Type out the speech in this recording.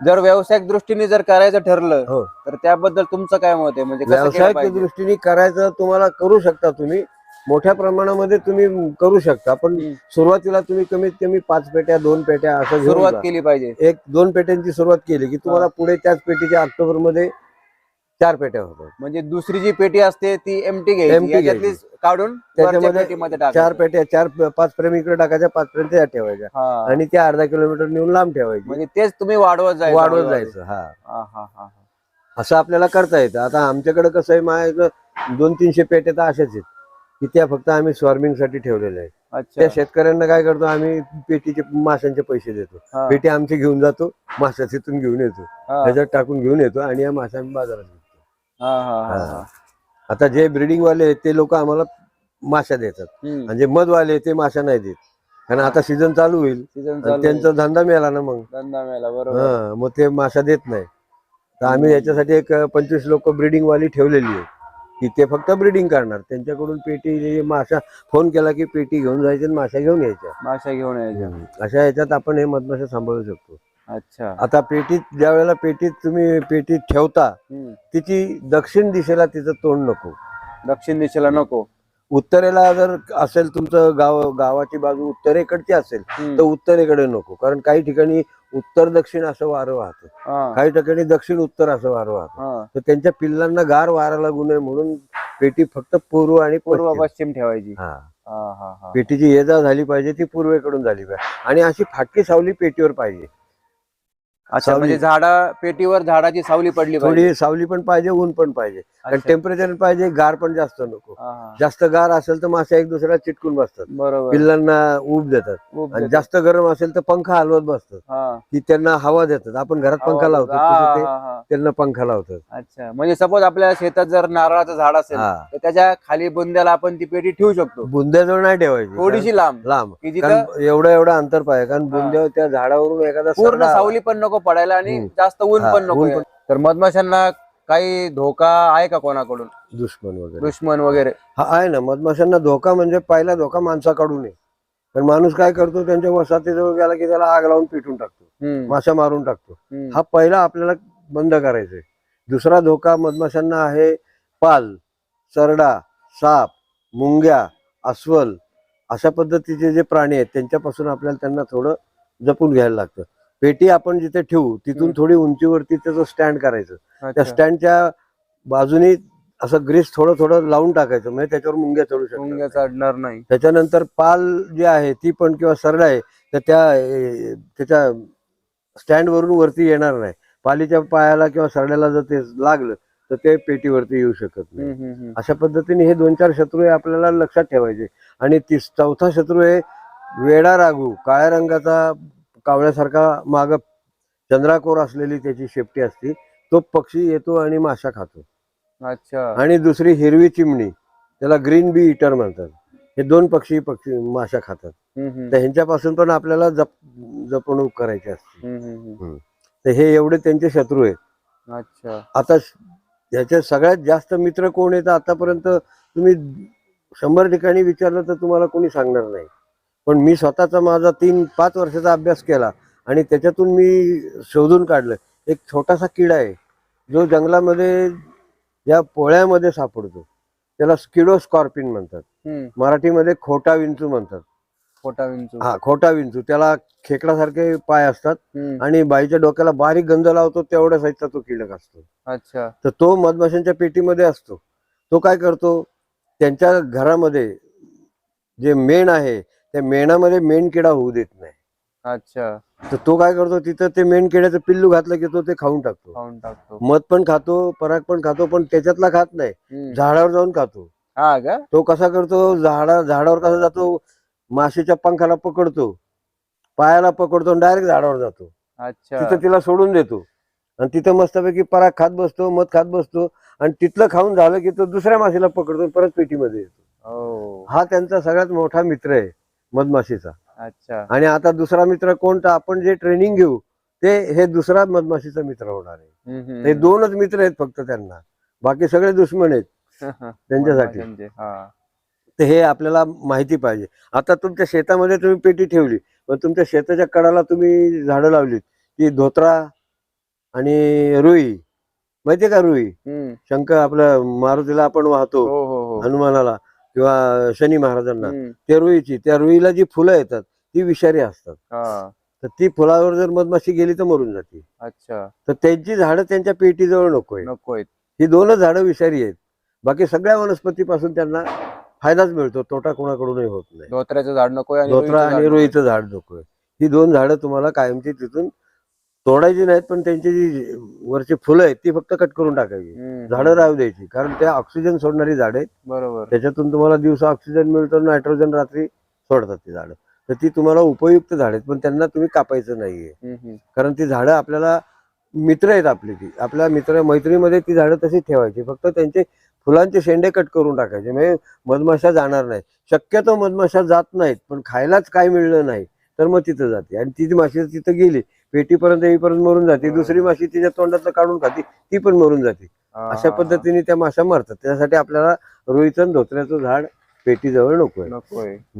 जर व्यावसायिक दृष्टीने जर करायचं ठरलं हो. तर त्याबद्दल तुमचं काय मत आहे म्हणजे कसं केलं व्यावसायिक पाहिजे? दृष्टीने करायचं तुम्हाला करू शकता तुम्ही मोठ्या प्रमाणामध्ये तुम्ही करू शकता पण हम्म. सुरुवातीला तुम्ही कमीत कमी पाच पेट्या दोन पेट्या असं घेऊन सुरुवात जा. केली पाहिजे एक दोन पेट्यांची सुरुवात केली की तुम्हाला पुढे त्याच पेटीच्या ऑक्टोबरमध्ये चार पेट्या होतात म्हणजे दुसरी जी पेटी असते ती एमटी घ्यायची. काढून त्याच्यामध्ये चार. पेट्या चार पाच फ्रेम इकडे टाकायच्या पाच फ्रेम त्या ठेवायच्या. आणि त्या अर्धा किलोमीटर नेऊन लांब ठेवायची म्हणजे तेच तुम्ही वाढवत जायचं वाढवत. जायचं हा. असं आपल्याला करता येतं आता आमच्याकडे कसं आहे माझ्याकडं दोन तीनशे पेट्या तर अशाच आहेत की त्या फक्त आम्ही स्वार्मिंगसाठी ठेवलेल्या आहेत त्या शेतकऱ्यांना काय करतो आम्ही पेटीचे माशांचे पैसे देतो. पेटी आमची घेऊन जातो माशा तिथून घेऊन येतो. त्याच्यात टाकून घेऊन येतो आणि या माशा आम्ही बाजारात विकतो. आता जे ब्रिडिंग वाले आहेत ते लोक आम्हाला माशा देतात. हम्म. आणि जे मध वाले आहेत, ते माशा नाही देत. कारण आता सीझन चालू होईल. सीझन आणि चालू त्यांचा धंदा मिळाला ना मग. धंदा मेला बरोबर. हा मग ते माशा देत नाही. तर आम्ही याच्यासाठी एक पंचवीस लोक ब्रिडिंग वाली ठेवलेली आहे की ते फक्त ब्रिडिंग करणार. त्यांच्याकडून पेटी जे माशा फोन केला की पेटी घेऊन जायची आणि माशा घेऊन यायच्या. माशा घेऊन यायच्या. अशा याच्यात आपण हे मधमाशा सांभाळू शकतो. अच्छा. आता पेटीत ज्या वेळेला पेटीत तुम्ही पेटीत ठेवता हम्म. तिची दक्षिण दिशेला तिचं तोंड नको. दक्षिण दिशेला नको. उत्तरेला जर असेल तुमचं गाव गावाची बाजू उत्तरेकडची असेल. तर उत्तरेकडे नको. कारण काही ठिकाणी उत्तर दक्षिण असं वारं वाहतं. काही ठिकाणी दक्षिण उत्तर असं वारं वाहतं. तर त्यांच्या पिल्लांना गार वारा लागू नये म्हणून पेटी फक्त पूर्व आणि पूर्व पश्चिम. ठेवायची. हा. हा हा हा. पेटीची ये जा झाली पाहिजे ती पूर्वेकडून झाली पाहिजे. आणि अशी फाटकी सावली पेटीवर पाहिजे. अच्छा. म्हणजे झाडा पेटीवर झाडाची सावली पडली थोडी सावली पण पाहिजे ऊन पण पाहिजे कारण. टेम्परेचर पाहिजे गार पण जास्त नको. जास्त गार असेल तर मासे एक दुसऱ्याला चिटकून बसतात बरोबर पिल्लांना ऊब देतात आणि. जास्त गरम असेल तर पंखा हलवत बसतात. की त्यांना हवा देतात आपण घरात पंखा लावतो. त्यांना पंखा लावतात. अच्छा. म्हणजे सपोज आपल्या शेतात जर नारळाचं झाड असेल हा. तर त्याच्याखाली बुंद्याला आपण ती पेटी ठेवू शकतो. बुंद्याजवळ नाही ठेवायची. थोडीशी लांब. लांब. की जिथं कारण एवढं एवढं अंतर पाहिजे. कारण बुंद्यावर त्या झाडावरून एखादा पूर्ण सरडा. सावली पण नको पडायला आणि. जास्त ऊन हा, पण नको ऊन यायला. तर मधमाशांना काही धोका आहे का कोणाकडून? दुश्मन वगैरे. दुश्मन वगैरे. हा आहे ना. मधमाशांना धोका म्हणजे पहिला धोका माणसाकडून आहे. पण माणूस काय करतो त्यांच्या वसाहतीजवळ गेला की त्याला आग लावून पिटून टाकतो. हम्म, माशा मारून टाकतो. हम्म. हा पहिला आपल्याला बंद करायचा. दुसरा धोका मधमाशांना आहे पाल सरडा साप मुंग्या अस्वल अशा पद्धतीचे जे प्राणी आहेत त्यांच्यापासून आपल्याला त्यांना थोडं जपून घ्यायला लागतं. पेटी आपण जिथे ठेवू तिथून. थोडी उंचीवरती त्याचं स्टँड करायचं. त्या. स्टँडच्या बाजूनी असं ग्रीस थोडं थोडं लावून टाकायचं म्हणजे त्याच्यावर मुंग्या चढू मुंग्या शकतात चढणार नाही. त्याच्यानंतर पाल जे आहे ती पण किंवा सरडा आहे तर त्या त्याच्या स्टँड वरून वरती येणार नाही. पालीच्या पायाला किंवा सरड्याला जर ते लागलं तर ते पेटीवरती येऊ शकत नाही. अशा पद्धतीने हे दोन चार शत्रू हे आपल्याला लक्षात ठेवायचे. आणि तीस चौथा शत्रू आहे वेडा रागू काळ्या रंगाचा कावळ्यासारखा माग चंद्राकोर असलेली त्याची शेपटी असते तो पक्षी येतो आणि माशा खातो. अच्छा. आणि दुसरी हिरवी चिमणी त्याला ग्रीन बी इटर म्हणतात. हे दोन पक्षी पक्षी माशा खातात. तर ह्यांच्यापासून पण आपल्याला जप जपणूक करायची असते. तर हे एवढे त्यांचे शत्रू आहेत. अच्छा. आता ह्याच्यात सगळ्यात जास्त मित्र कोण आहेत आतापर्यंत? तुम्ही शंभर ठिकाणी विचारलं तर तुम्हाला कोणी सांगणार नाही. पण मी स्वतःचा माझा तीन पाच वर्षाचा अभ्यास केला आणि त्याच्यातून मी शोधून काढलं. एक छोटासा किडा आहे. जो जंगलामध्ये या पोळ्यामध्ये सापडतो. त्याला स्किडो स्कॉर्पिन म्हणतात मराठीमध्ये खोटा विंचू म्हणतात. खोटा विंचू हा खोटा विंचू त्याला खेकडासारखे पाय असतात हम्म, आणि बाईच्या डोक्याला बारीक गंध लावतो तेवढ्या साईजचा तो किडक असतो. अच्छा. तर तो मधमाशांच्या पेटीमध्ये असतो. तो काय करतो? त्यांच्या घरामध्ये जे मेण आहे त्या मेणामध्ये मेणकिडा होऊ देत नाही. अच्छा. तर तो काय करतो? तिथं ते मेणकिड्याचं पिल्लू घातलं की तो ते खाऊन टाकतो. खाऊन टाकतो. मध पण खातो पराग पण खातो पण त्याच्यातला खात नाही. हम्म. झाडावर जाऊन खातो. हा का? तो कसा करतो? झाडा झाडावर कसा जातो? माशीच्या पंखाला पकडतो पायाला पकडतो आणि डायरेक्ट झाडावर जातो. अच्छा. तिथं तिला सोडून देतो. आणि तिथं मस्तपैकी पराग खात बसतो मध खात बसतो. आणि तिथलं खाऊन झालं की तो दुसऱ्या माशीला पकडतो परत पेटीमध्ये येतो. हो. हा त्यांचा सगळ्यात मोठा मित्र आहे मधमाशीचा. अच्छा. आणि आता दुसरा मित्र कोणता? आपण जे ट्रेनिंग घेऊ ते हे दुसरा मधमाशीचा मित्र होणार आहे. हे दोनच मित्र आहेत फक्त त्यांना. बाकी सगळे दुश्मन आहेत. त्यांच्यासाठी. तर हे आपल्याला माहिती पाहिजे. आता तुमच्या शेतामध्ये तुम्ही पेटी ठेवली मग तुमच्या शेताच्या कडाला तुम्ही झाडं लावलीत. की धोत्रा आणि रुई माहितीये का रुई. शंकर आपलं मारुतीला आपण वाहतो हो हो हो. हनुमानाला किंवा शनी महाराजांना. त्या रुईची त्या रुईला जी फुलं येतात ती विषारी असतात. हा. तर ती फुलावर जर मधमाशी गेली तर मरून जाते. अच्छा. तर त्यांची झाडं त्यांच्या पेटीजवळ नकोय. नकोय ही दोनच झाडं विषारी आहेत. बाकी सगळ्या वनस्पतीपासून त्यांना फायदाच मिळतो तोटा कोणाकडूनही होत नाही. धोत्र्याचं झाड नकोय आणि धोत्रा रुईचं झाड आणि नकोय. रुईचं झाड नकोय. ही दोन झाडं तुम्हाला कायमची तिथून तोडायची नाहीत पण त्यांची जी वरची फुलं आहेत ती फक्त कट करून टाकायची. हम्म. झाडं राहू द्यायची कारण त्या ऑक्सिजन सोडणारी झाडं आहेत. बरोबर. त्याच्यातून तुम्हाला दिवसा ऑक्सिजन मिळतं नायट्रोजन रात्री सोडतात ती झाडं. तर ती तुम्हाला उपयुक्त झाड आहेत पण त्यांना तुम्ही कापायचं नाहीये. हम्म, हम्म. कारण ती झाडं आपल्याला मित्र आहेत आपली ती. आपल्या मित्र मैत्रीमध्ये ती झाडं तशीच ठेवायची फक्त त्यांचे फुलांचे शेंडे कट करून टाकायचे. म्हणजे मधमाशा जाणार नाही शक्यतो मधमाशा जात नाहीत पण खायलाच काय मिळलं नाही तर मग तिथं जाते. आणि ती माशी तिथं गेली पेटीपर्यंत येईपर्यंत मरून जाते. दुसरी माशी तिच्या तोंडातलं काढून खाते ती पण मरून जाते. अशा. पद्धतीने त्या माशा मरतात. त्यासाठी आपल्याला रुईचं आणि धोत्र्याचं झाड पेटीजवळ नकोय. नकोय.